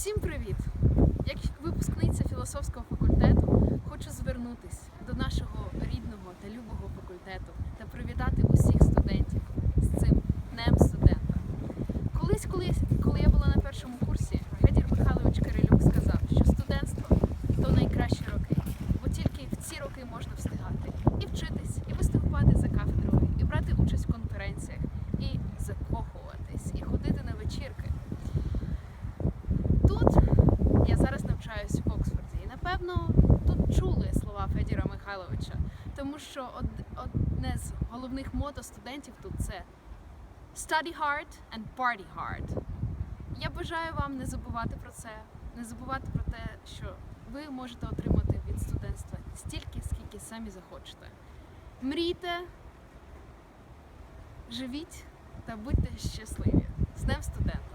Всім привіт! Як випускниця філософського факультету хочу звернутися до нашого рідного та любого факультету та привітати усіх студентів з цим днем студента. Колись, колись, коли я була на першому курсі, напевно тут чули слова Федіра Михайловича, тому що одне з головних мото студентів тут це study hard and party hard. Я бажаю вам не забувати про це, не забувати про те, що ви можете отримати від студентства стільки, скільки самі захочете. Мрійте, живіть та будьте щасливі. З Днем студента!